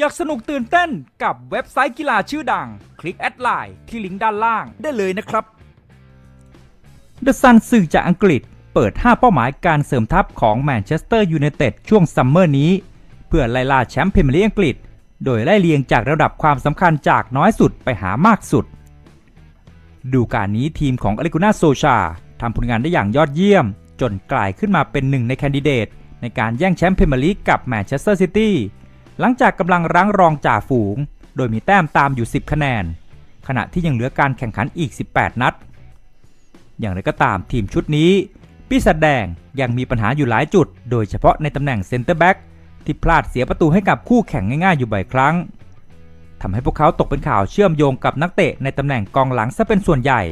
อยากสนุกตื่นเต้นกับเว็บไซต์กีฬาชื่อดัง คลิกแอดไลน์ที่ลิงก์ด้านล่างได้เลยนะครับ The Sun สื่อจากอังกฤษเปิด 5 เป้าหมายการเสริมทัพของแมนเชสเตอร์ยูไนเต็ดช่วงซัมเมอร์นี้ เพื่อไล่ล่าแชมป์พรีเมียร์ลีกอังกฤษ โดยไล่เรียงจากระดับความสำคัญจากน้อยสุดไปหามากสุด ดูการนี้ทีมของอเลกุน่าโซชาทำผลงานได้อย่างยอดเยี่ยม จนกลายขึ้นมาเป็นหนึ่งในแคนดิเดตในการแย่งแชมป์พรีเมียร์ลีกกับแมนเชสเตอร์ซิตี้ หลังจากกำลังรั้งรองจ่าฝูง โดยมีแต้มตามอยู่ 10 คะแนน ขณะที่ยังเหลือการแข่งขันอีก 18 นัด อย่างไรก็ตามทีมชุดนี้ปีศาจแดงยังมีปัญหาอยู่หลายจุด โดยเฉพาะในตำแหน่งเซนเตอร์แบ็กที่พลาดเสียประตูให้กับคู่แข่งง่ายๆอยู่บ่อยครั้งทำให้พวกเขาตกเป็นข่าวเชื่อมโยงกับนักเตะในตำแหน่งกองหลังซะเป็นส่วนใหญ่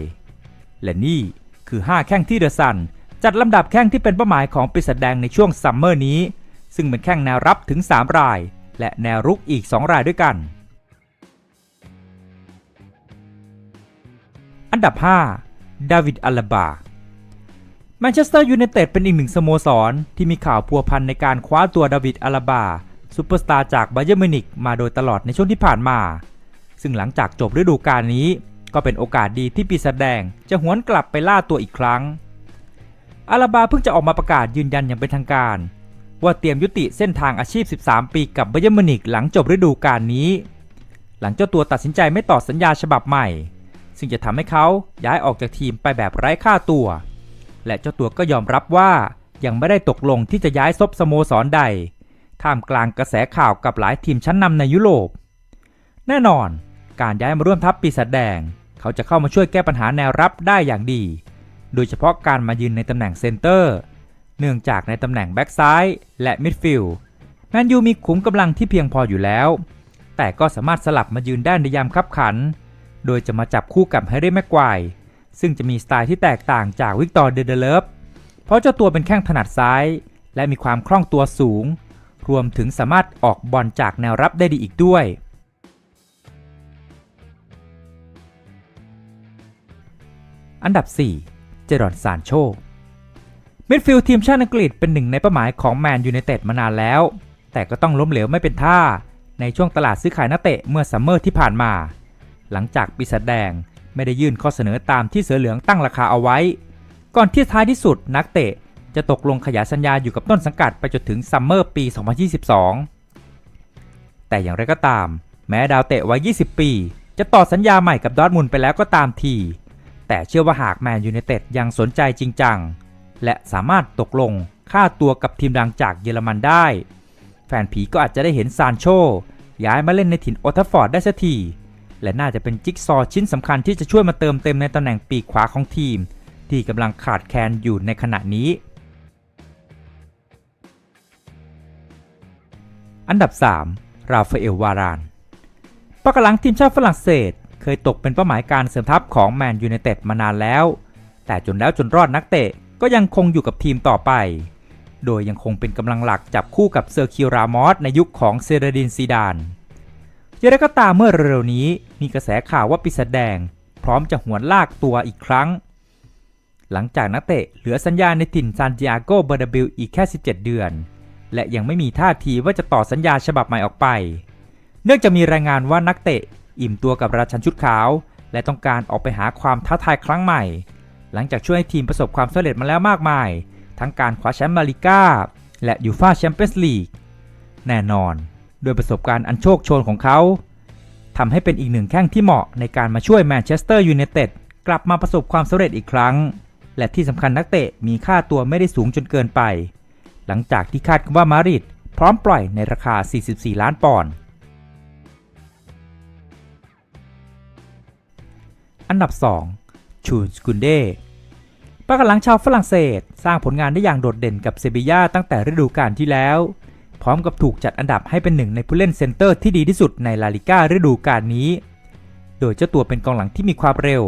และนี่คือ 5 แข้งที่เดอะซันจัดลำดับแข้งที่เป็นเป้าหมายของปีศาจแดงในช่วงซัมเมอร์นี้ ซึ่งเป็นแข้งแนวรับถึง 3 ราย และแนวรุกอีก 2 รายด้วยกัน อันดับ 5 ดาวิดอัลลาบาแมนเชสเตอร์ยูไนเต็ดเป็นอีกหนึ่งสโมสร ที่มีข่าวพัวพันในการคว้าตัวดาวิดอัลลาบาซูเปอร์สตาร์จากไบเยอร์มิวนิกมาโดยตลอดในช่วงที่ผ่านมา ซึ่งหลังจากจบฤดูกาลนี้ ก็เป็นโอกาสดีที่ปีศาจแดงจะหวนกลับไปล่าตัวอีกครั้งอาราบาเพิ่งจะออกมาประกาศยืนยันอย่างเป็นทางการ ว่าเตรียมยุติเส้นทางอาชีพ 13 ปีกับไบเยอร์มินิกหลังจบฤดูกาลนี้ หลังเจ้าตัวตัดสินใจไม่ต่อสัญญาฉบับใหม่ ซึ่งจะทำให้เขาย้ายออกจากทีมไปแบบไร้ค่าตัว และเจ้าตัวก็ยอมรับว่ายังไม่ได้ตกลงที่จะย้ายซบสโมสรใด ท่ามกลางกระแสข่าวกับหลายทีมชั้นนำในยุโรป แน่นอน การย้ายมาร่วมทัพปีศาจแดง เขาจะเข้ามาช่วยแก้ปัญหาแนวรับได้อย่างดี โดยเฉพาะการมายืนในตำแหน่งเซนเตอร์ เนื่องจากในตำแหน่งแบ็กซ้ายและมิดฟิลด์แมนยูมีขุมกำลังที่เพียงพออยู่แล้ว แต่ก็สามารถสลับมายืนได้ในยามคับขัน โดยจะมาจับคู่กับแฮร์รี่แม็กควายซึ่งจะมีสไตล์ที่แตกต่างจากวิกตอร์เดเดเลฟเพราะเจ้าตัวเป็นแข้งถนัดซ้าย และมีความคล่องตัวสูง รวมถึงสามารถออกบอลจากแนวรับได้ดีอีกด้วย อันดับ 4 เจรอนซานโช มิดฟิลด์ทีมชาติอังกฤษเป็นหนึ่งในเป้าหมายของแมนยูไนเต็ดมานานแล้ว แต่ก็ต้องล้มเหลวไม่เป็นท่า ในช่วงตลาดซื้อขายนักเตะเมื่อซัมเมอร์ที่ผ่านมา หลังจากปีศาจแดงไม่ได้ยื่นข้อเสนอตามที่เสือเหลืองตั้งราคาเอาไว้ ก่อนที่ท้ายที่สุดนักเตะจะตกลงขยายสัญญาอยู่กับต้นสังกัดไปจนถึงซัมเมอร์ปี 2022 แต่อย่างไรก็ตาม แม้ดาวเตะวัย 20 ปี จะต่อสัญญาใหม่กับดอทมุนไปแล้วก็ตามที แต่เชื่อว่าหากแมนยูไนเต็ดยังสนใจจริงจัง และสามารถตกลงค่าตัวกับทีมดังจากเยอรมันได้ แฟนผีก็อาจจะได้เห็นซานโช ย้ายมาเล่นในถิ่นโอทัฟฟอร์ดได้สักที และน่าจะเป็นจิ๊กซอชิ้นสำคัญที่จะช่วยมาเติมเต็มในตำแหน่งปีกขวาของทีม ที่กำลังขาดแคลนอยู่ในขณะนี้ อันดับ 3 ราฟาเอล วารานปากหลังทีมชาติฝรั่งเศส เคยตกเป็นเป้าหมายการเสริมทัพของแมนยูไนเต็ดมานานแล้ว แต่จนแล้วจนรอดนักเตะ ก็ยังคงอยู่กับทีมต่อไป โดยยังคงเป็นกำลังหลักจับคู่กับเซอร์คิวรามอสในยุคของเซเรดินซีดานอย่างไรก็ตามเมื่อเร็วๆนี้มีกระแสข่าวว่าปีศาจแดง พร้อมจะหวนลากตัวอีกครั้ง หลังจากนักเตะเหลือสัญญาในถิ่นซานติอาโกเบอร์นาบิลอีกแค่ 17 เดือน และยังไม่มีท่าทีว่าจะต่อสัญญาฉบับใหม่ออกไป เนื่องจากมีรายงานว่านักเตะ อิ่มตัวกับราชันชุดขาว และต้องการออกไปหาความท้าทายครั้งใหม่ หลังจากช่วยให้ทีมประสบความสำเร็จมาแล้วมากมาย ทั้งการคว้าแชมป์มาลิก้าและยูฟาแชมเปี้ยนส์ลีกแน่นอน โดยประสบการณ์อันโชคโชนของเขาทำให้เป็นอีกหนึ่งแข้งที่เหมาะในการมาช่วยแมนเชสเตอร์ยูไนเต็ดกลับมาประสบความสำเร็จอีกครั้ง และที่สำคัญนักเตะมีค่าตัวไม่ได้สูงจนเกินไป หลังจากที่คาดว่ามาริดพร้อมปล่อยในราคา 44 ล้านปอนด์อันดับ 2 ชูนสกุนเด ปากหลังชาวฝรั่งเศส สร้างผลงานได้อย่างโดดเด่นกับเซบีย่าตั้งแต่ฤดูกาลที่แล้ว พร้อมกับถูกจัดอันดับให้เป็นหนึ่งในผู้เล่นเซนเตอร์ที่ดีที่สุดในลาลิก้าฤดูกาลนี้ โดยเจ้าตัวเป็นกองหลังที่มีความเร็ว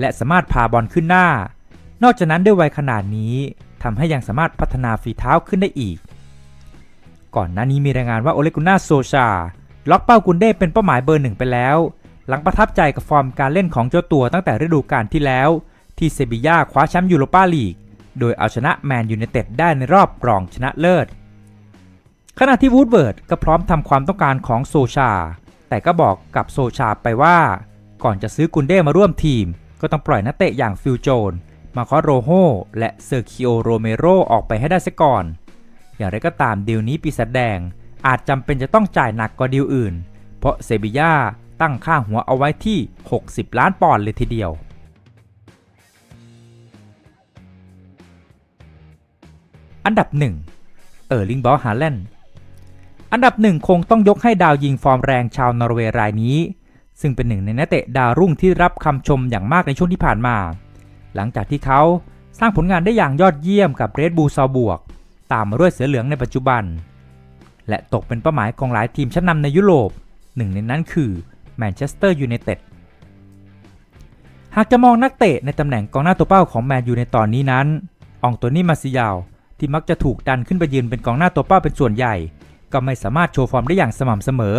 และสามารถพาบอลขึ้นหน้า นอกจากนั้นด้วยวัยขนาดนี้ทำให้ยังสามารถพัฒนาฝีเท้าขึ้นได้อีก ก่อนหน้านี้มีรายงานว่าโอเลกุน่าโซชาล็อกเป้ากุนเด้เป็นเป้าหมายเบอร์หนึ่งไปแล้ว หลังประทับใจกับฟอร์มการเล่นของเจ้าตัวตั้งแต่ฤดูกาลที่แล้ว ที่เซบีย่าคว้าแชมป์ยูโรปาลีก โดยเอาชนะแมนยูไนเต็ดได้ในรอบรองชนะเลิศ ขณะที่วูดเวิร์ดก็พร้อมทำความต้องการของโซชา แต่ก็บอกกับโซชาไปว่า ก่อนจะซื้อกุนเด้มาร่วมทีม ก็ต้องปล่อยนักเตะอย่างฟิลโจน มาคอโรโฮและเซอร์คิโอโรเมโรออกไปให้ได้ซะก่อน อย่างไรก็ตามดีลนี้ปีศาจแดงอาจจำเป็นจะต้องจ่ายหนักกว่าดีลอื่น เพราะเซบีย่าตั้งค่าหัวเอาไว้ที่ 60 ล้านปอนด์เลยทีเดียว อันดับ 1 เออร์ลิงบอลฮาแลนด์อันดับหนึ่งคงต้องยกให้ดาวยิงฟอร์มแรงชาวนอร์เวย์รายนี้ ซึ่งเป็นหนึ่งในนักเตะดาวรุ่งที่รับคำชมอย่างมากในช่วงที่ผ่านมา หลังจากที่เขาสร้างผลงานได้อย่างยอดเยี่ยมกับเรดบูลซาบวก ตามมาด้วยเสือเหลืองในปัจจุบัน และตกเป็นเป้าหมายของหลายทีมชั้นนำในยุโรป หนึ่งในนั้นคือแมนเชสเตอร์ยูไนเต็ดหากจะมองนักเตะในตำแหน่งกองหน้าตัวเป้าของแมนยูในตอนนี้นั้น อองโตนี่มาซิยาว ที่มักจะถูกดันขึ้นไปยืนเป็นกองหน้าตัวเป้าเป็นส่วนใหญ่ ก็ไม่สามารถโชว์ฟอร์มได้อย่างสม่ำเสมอ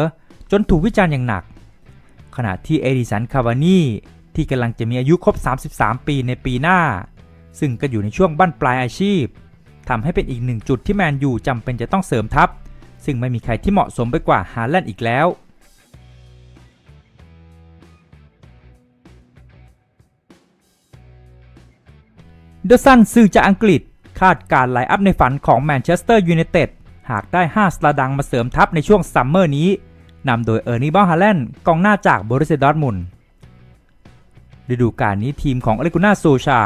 จนถูกวิจารณ์อย่างหนัก ขณะที่เอดิสันคาวานีที่กำลังจะมีอายุครบ 33 ปีในปีหน้า ซึ่งก็อยู่ในช่วงบั้นปลายอาชีพทำให้เป็นอีกหนึ่งจุดที่แมนยูจำเป็นจะต้องเสริมทัพ ซึ่งไม่มีใครที่เหมาะสมไปกว่าฮาแลนด์อีกแล้วเดอะซันสื่อจากอังกฤษ คาดการไลอัพในฝันของแมนเชสเตอร์ยูไนเต็ดหากได้ 5สตาร์ดังมาเสริมทัพในช่วงซัมเมอร์นี้นำโดยเออร์นีบอลฮาแลนด์กองหน้าจากบริสดอร์มุนฤดูกาลนี้ทีมของอเลกุน่าโซชา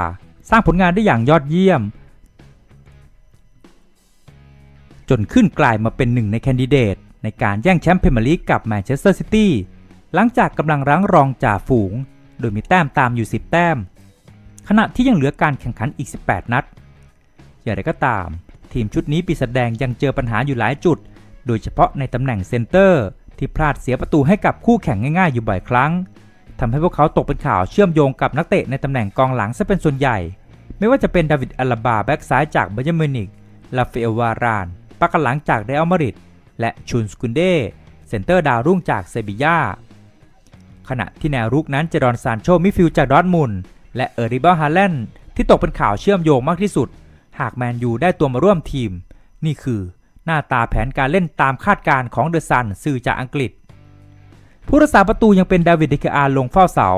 สร้างผลงานได้อย่างยอดเยี่ยม จนขึ้นกลายมาเป็นหนึ่งในแคนดิเดต ในการแย่งแชมป์พรีเมียร์ลีกกับแมนเชสเตอร์ซิตี้หลังจากกำลังรั้งรองจ่าฝูง โดยมีแต้มตามอยู่ 10 แต้ม ขณะที่ยังเหลือการแข่งขันอีก 18 นัด อย่างไรก็ตาม ทีมชุดนี้ปีศาจแดงยังเจอปัญหาอยู่หลายจุด โดยเฉพาะในตำแหน่งเซนเตอร์ ที่พลาดเสียประตูให้กับคู่แข่งง่ายๆ อยู่บ่อยครั้งทำให้พวกเขาตกเป็นข่าวเชื่อมโยงกับนักเตะในตำแหน่งกองหลังซะเป็นส่วนใหญ่ ไม่ว่าจะเป็นดาวิดอัลลาบาแบ็กซ้ายจากเบอร์เยอร์มินิกลาเฟลวารานปักกันหลังจากเรอัลมาดริดและชุนสกุนเดเซนเตอร์ดาวรุ่งจากเซบียาขณะที่แนวรุกนั้นเจรอนซานโชมิฟิลจากดอร์ทมุนและเออริเบลฮาแลนด์ที่ตกเป็นข่าวเชื่อมโยงมากที่สุด หากแมนยูได้ตัวมาร่วมทีม นี่คือหน้าตาแผนการเล่นตามคาดการณ์ของเดอะซันสื่อจากอังกฤษ ผู้รักษาประตูยังเป็นดาวิดเดคอาร์ลงเฝ้าเสา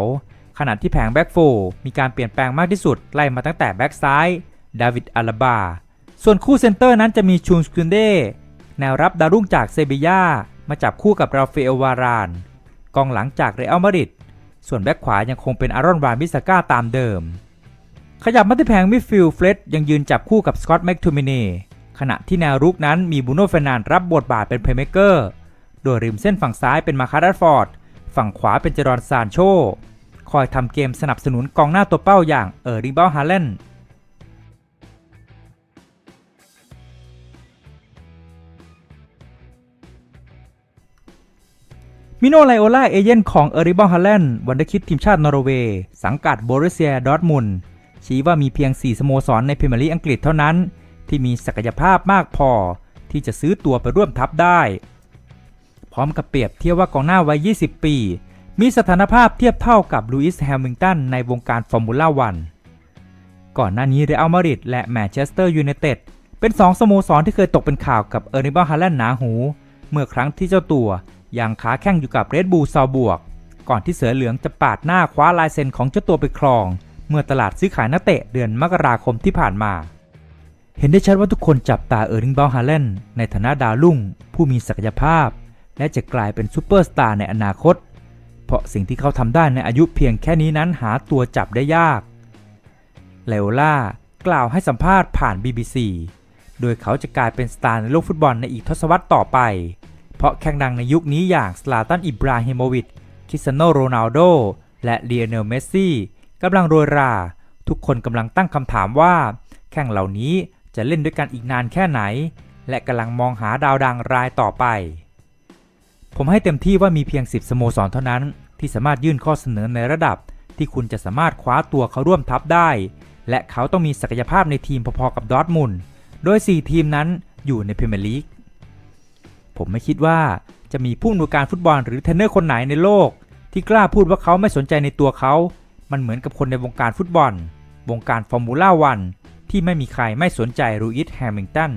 ขณะที่แผงแบ็กโฟร์มีการเปลี่ยนแปลงมากที่สุด ไล่มาตั้งแต่แบ็กซ้ายดาวิดอาลาบา ส่วนคู่เซนเตอร์นั้นจะมีชูนสกุนเดแนวรับดาวรุ่งจากเซบียามาจับคู่กับราฟาเอลวาราน กองหลังจากเรอัลมาดริดส่วนแบ็กขวายังคงเป็นอารอนวานบิสก้าตามเดิม ขยับมาที่แผงมิดฟิลด์เฟรดยังยืนจับคู่กับสกอตต์แม็กทูมินีขณะที่แนวรุกนั้นมีบูโน่เฟนันรับบทบาทเป็นเพลย์เมกเกอร์โดยริมเส้นฝั่งซ้ายเป็นมาคาร์ดัฟฟอร์ด ฝั่งขวาเป็นเจรอนซานโช คอยทำเกมสนับสนุนกองหน้าตัวเป้าอย่างเออริเบลฮาแลนมิโนไลโอล่าเอเย่นของเอริบอลฮาแลนด์วันเดอร์คิดทีมชาตินอร์เวย์ สังกัดโบริเซียดอร์ทมุน ชี้ว่ามีเพียง 4 สโมสรในพรีเมียร์ลีกอังกฤษเท่านั้น ที่มีศักยภาพมากพอ ที่จะซื้อตัวไปร่วมทัพได้ พร้อมกับเปรียบเทียบว่ากองหน้าวัย 20 ปี มีสถานภาพเทียบเท่ากับลูอิสแฮมิงตันในวงการฟอร์มูล่าวันก่อนหน้านี้เรอัลมาดริดและแมนเชสเตอร์ยูไนเต็ดเป็น 2 สโมสรที่เคยตกเป็นข่าวกับเออร์นิบอลฮาแลนด์หนาหู เมื่อครั้งที่เจ้าตัวยังขาแข้งอยู่กับเรดบูลซาวบวก ก่อนที่เสือเหลืองจะปาดหน้าคว้าลายเซ็นของเจ้าตัวไปครอง เมื่อตลาดซื้อขายนักเตะเดือนมกราคมที่ผ่านมา เห็นได้ชัดว่าทุกคนจับตาเออร์ลิงเบลฮาแลนในฐานะดาวรุ่ง ผู้มีศักยภาพ และจะกลายเป็นซูเปอร์สตาร์ในอนาคต เพราะสิ่งที่เขาทำได้ในอายุเพียงแค่นี้นั้นหาตัวจับได้ยากเลโอล่ากล่าวให้สัมภาษณ์ผ่าน BBC โดยเขาจะกลายเป็นสตาร์ในโลกฟุตบอลในอีกทศวรรษต่อไป เพราะแข่งดังในยุคนี้อย่างสลาตันอิบราฮิโมวิช คริสเตียโนโรนัลโด และเลียเนลเมสซี่ กำลังโรยรา ทุกคนกำลังตั้งคำถามว่า แข่งเหล่านี้จะเล่นด้วยกันอีกนานแค่ไหน และกำลังมองหาดาวดังรายต่อไป ผมให้เต็มที่ว่ามีเพียง 10 สโมสรเท่านั้น ที่สามารถยื่นข้อเสนอในระดับ ที่คุณจะสามารถคว้าตัวเขาร่วมทัพได้ และเขาต้องมีศักยภาพในทีมพอๆกับดอร์ทมุนโดย 4 ทีมนั้นอยู่ในพรีเมียร์ลีกผมไม่คิดว่าจะมีผู้อำนวยการฟุตบอลหรือเทรนเนอร์คนไหนในโลก ที่กล้าพูดว่าเขาไม่สนใจในตัวเขา มันเหมือนกับคนในวงการฟุตบอล วงการฟอร์มูล่าวันที่ไม่มีใครไม่สนใจรูอิสแฮมิงตัน